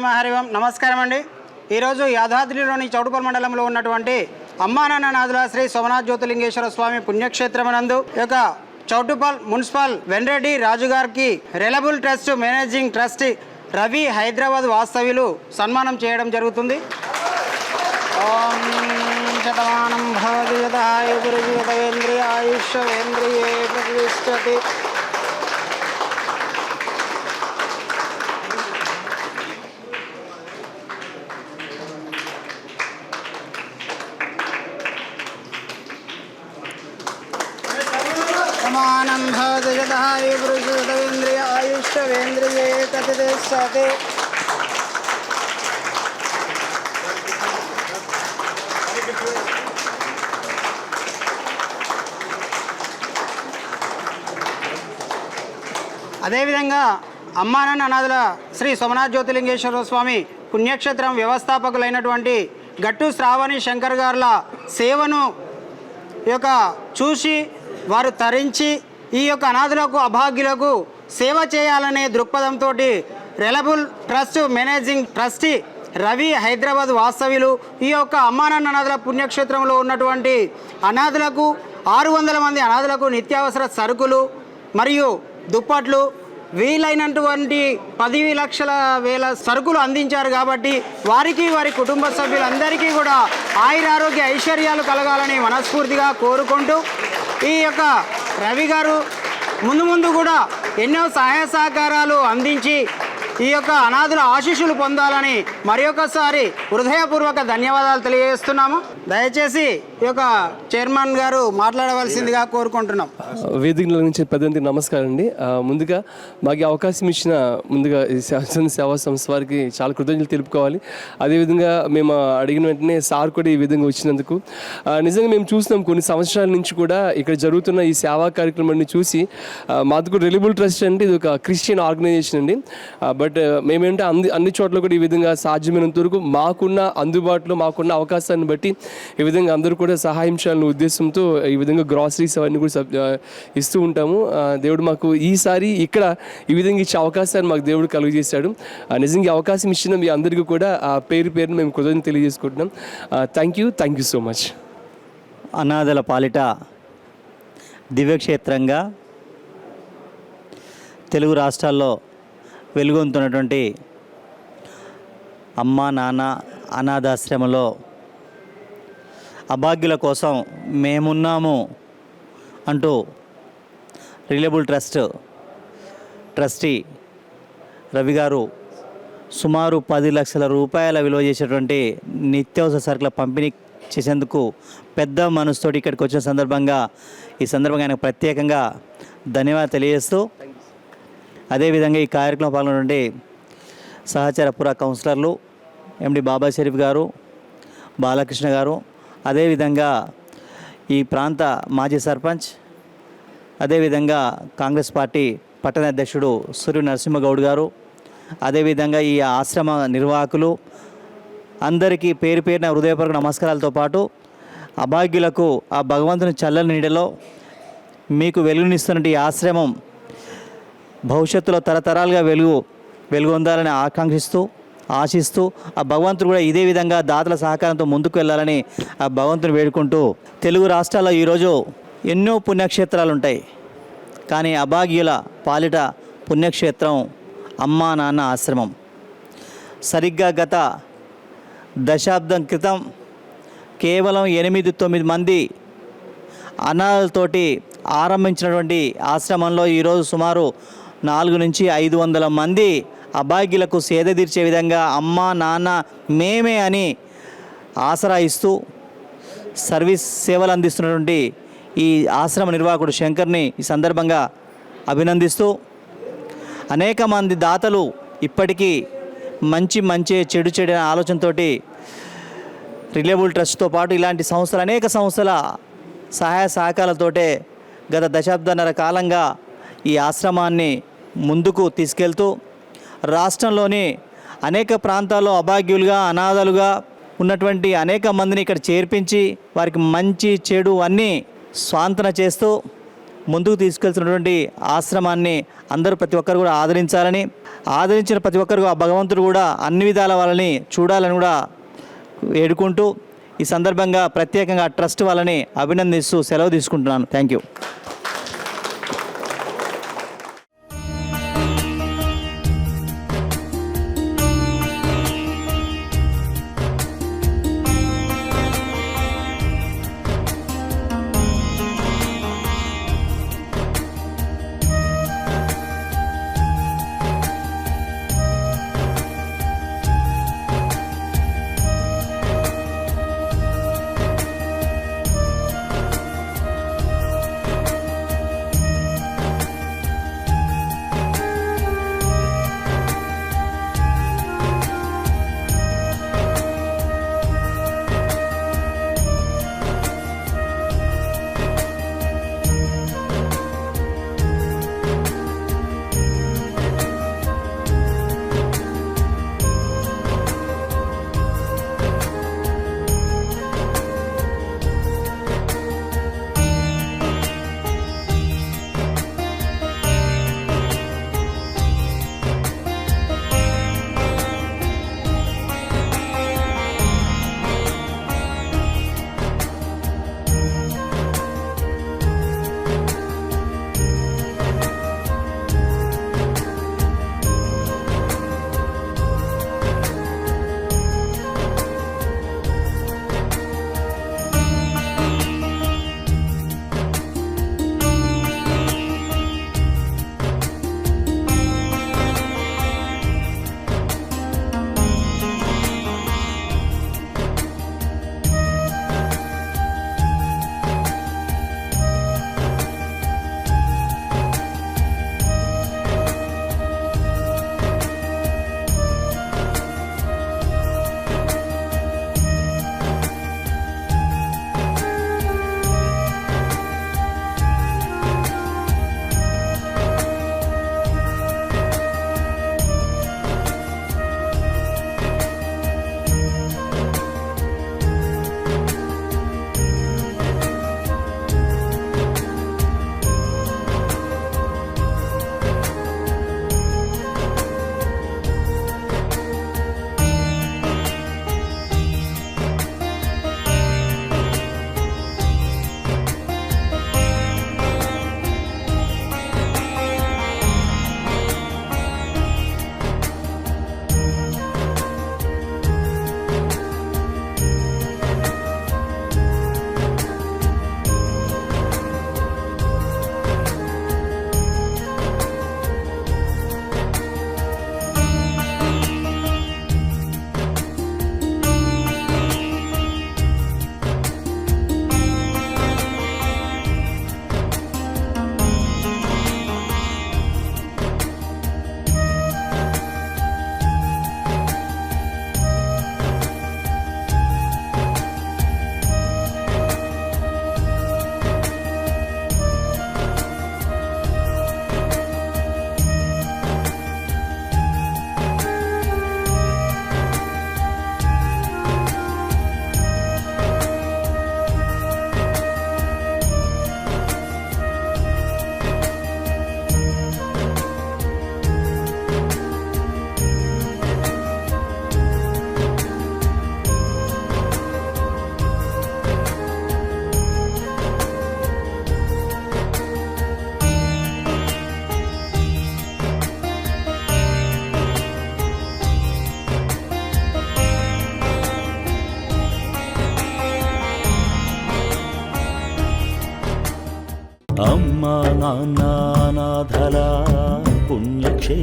నమ హరి ఓం నమస్కారం అండి ఈరోజు యాదాద్రిలోని చౌటుపల్ మండలంలో ఉన్నటువంటి అమ్మానాన్న నాథుల శ్రీ సోమనాథ్ జ్యోతిలింగేశ్వర స్వామి పుణ్యక్షేత్రమనందు యొక్క చౌటుపల్ మున్సిపల్ వెన్రెడ్డి రాజు గారికి reliable trust managing trustee Ravi Hyderabad వాస్తవ్యులు సన్మానం చేయడం జరుగుతుంది. ఓం శతమానం భవతి ప్రతిష్టతి. అదేవిధంగా అమ్మానన్న అనాథుల శ్రీ సోమనాథ్ జ్యోతిలింగేశ్వర స్వామి పుణ్యక్షేత్రం వ్యవస్థాపకులైనటువంటి గట్టు శ్రావణి శంకర్ గారుల సేవను యొక్క చూసి వారు తరించి ఈ యొక్క అనాథులకు అభాగ్యులకు సేవ చేయాలనే దృక్పథంతో reliable trust managing trustee Ravi Hyderabad వాస్తవ్యులు. ఈ యొక్క అమ్మానాన్న అనాథుల పుణ్యక్షేత్రంలో ఉన్నటువంటి అనాథులకు ఆరు వందల మంది అనాథులకు నిత్యావసర సరుకులు మరియు దుప్పట్లు వీలైనటువంటి పది లక్షల వేల సరుకులు అందించారు కాబట్టి వారికి వారి కుటుంబ సభ్యులందరికీ కూడా ఆయురారోగ్య ఐశ్వర్యాలు కలగాలని మనస్ఫూర్తిగా కోరుకుంటూ ఈ యొక్క రవి గారు ముందు ముందు కూడా ఎన్నో సహాయ సహకారాలు అందించి ఈ యొక్క అనాథుల ఆశీస్సులు పొందాలని మరి ఒకసారి హృదయపూర్వక ధన్యవాదాలు తెలియజేస్తున్నాము. దయచేసి ఈ యొక్క చైర్మన్ గారు మాట్లాడవలసిందిగా కోరుకుంటున్నాం. వేదికల నుంచి పెద్దందికి నమస్కారం అండి. ముందుగా మాకు అవకాశం ఇచ్చిన ముందుగా ఈ సేవా సంస్థ వారికి చాలా కృతజ్ఞతలు తెలుపుకోవాలి. అదేవిధంగా మేము అడిగిన వెంటనే సార్ కూడా ఈ విధంగా వచ్చినందుకు. నిజంగా మేము చూస్తున్నాం కొన్ని సంవత్సరాల నుంచి కూడా ఇక్కడ జరుగుతున్న ఈ సేవా కార్యక్రమాన్ని చూసి మాకు కూడా రెలిబుల్ ట్రస్ట్ అంటే ఇది ఒక క్రిస్టియన్ ఆర్గనైజేషన్ అండి. బట్ మేమేంటే అన్ని అన్ని చోట్ల కూడా ఈ విధంగా సాధ్యమైనంత వరకు మాకున్న అందుబాటులో మాకున్న అవకాశాన్ని బట్టి ఈ విధంగా అందరూ కూడా సహాయం చేయాలనే ఉద్దేశంతో ఈ విధంగా గ్రాసరీస్ అవన్నీ కూడా సబ్- ఇస్తూ ఉంటాము. దేవుడు మాకు ఈసారి ఇక్కడ ఈ విధంగా ఇచ్చే అవకాశాన్ని మాకు దేవుడు కలుగజేశాడు. ఆ, నిజంగా అవకాశం ఇచ్చిన మీ అందరికీ కూడా ఆ పేరు పేరును మేము కృతజ్ఞత తెలియజేసుకుంటున్నాం. Thank you thank you so much అనాథల పాలిట దివ్యక్షేత్రంగా తెలుగు రాష్ట్రాల్లో వెలుగొందుతున్నటువంటి అమ్మ నాన్న అనాథాశ్రమంలో అభాగ్యుల కోసం మేమున్నాము అంటూ రిలయబుల్ ట్రస్ట్ ట్రస్టీ రవి గారు సుమారు పది లక్షల రూపాయల విలువ చేసేటువంటి నిత్యావసర సరుకుల పంపిణీ చేసేందుకు పెద్ద మనసుతోటి ఇక్కడికి వచ్చిన సందర్భంగా ఈ సందర్భంగా ఆయనకు ప్రత్యేకంగా ధన్యవాదాలు తెలియజేస్తూ అదేవిధంగా ఈ కార్యక్రమం పాల్గొనటువంటి సహచరపుర కౌన్సిలర్లు ఎండి బాబా షరీఫ్ గారు బాలకృష్ణ గారు అదేవిధంగా ఈ ప్రాంత మాజీ సర్పంచ్ అదేవిధంగా కాంగ్రెస్ పార్టీ పట్టణ అధ్యక్షుడు సూర్య నరసింహగౌడ్ గారు అదేవిధంగా ఈ ఆశ్రమ నిర్వాహకులు అందరికీ పేరు పేరున హృదయపూర్వక నమస్కారాలతో పాటు అభాగ్యులకు ఆ భగవంతుని చల్లని నీడలో మీకు వెలుగునిస్తున్న ఈ ఆశ్రమం భవిష్యత్తులో తరతరాలుగా వెలుగు వెలుగొందాలని ఆకాంక్షిస్తూ ఆశిస్తూ ఆ భగవంతుడు కూడా ఇదే విధంగా దాతల సహకారంతో ముందుకు వెళ్ళాలని ఆ భగవంతుని వేడుకుంటూ తెలుగు రాష్ట్రాల్లో ఈరోజు ఎన్నో పుణ్యక్షేత్రాలు ఉంటాయి. కానీ అభాగ్యుల పాలిట పుణ్యక్షేత్రం అమ్మా నాన్న ఆశ్రమం. సరిగ్గా గత దశాబ్దం క్రితం కేవలం ఎనిమిది తొమ్మిది మంది అనాథలతోటి ఆరంభించినటువంటి ఆశ్రమంలో ఈరోజు సుమారు నాలుగు నుంచి ఐదు వందల మంది అభాగ్యులకు సేద తీర్చే విధంగా అమ్మ నాన్న మేమే అని ఆసరా ఇస్తూ సర్వీస్ సేవలు అందిస్తున్నటువంటి ఈ ఆశ్రమ నిర్వాహకుడు శంకర్ని ఈ సందర్భంగా అభినందిస్తూ అనేక మంది దాతలు ఇప్పటికీ మంచి మంచి చెడు చెడు అనే ఆలోచనతో రిలేబుల్ ట్రస్ట్తో పాటు ఇలాంటి సంస్థలు అనేక సంస్థల సహాయ సహకారాలతోటే గత దశాబ్దన్నర కాలంగా ఈ ఆశ్రమాన్ని ముందుకు తీసుకెళ్తూ రాష్ట్రంలోని అనేక ప్రాంతాల్లో అభాగ్యులుగా అనాథలుగా ఉన్నటువంటి అనేక మందిని ఇక్కడ చేర్పించి వారికి మంచి చెడు అన్నీ స్వాంతన చేస్తూ ముందుకు తీసుకెళ్తున్నటువంటి ఆశ్రమాన్ని అందరూ ప్రతి ఒక్కరు కూడా ఆదరించాలని ఆదరించిన ప్రతి ఒక్కరు ఆ భగవంతుడు కూడా అన్ని విధాల వాళ్ళని చూడాలని కూడా వేడుకుంటూ ఈ సందర్భంగా ప్రత్యేకంగా ట్రస్ట్ వాళ్ళని అభినందిస్తూ సెలవు తీసుకుంటున్నాను. థ్యాంక్ యూ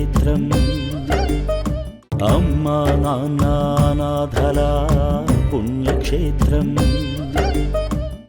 పుణ్యక్షేత్రం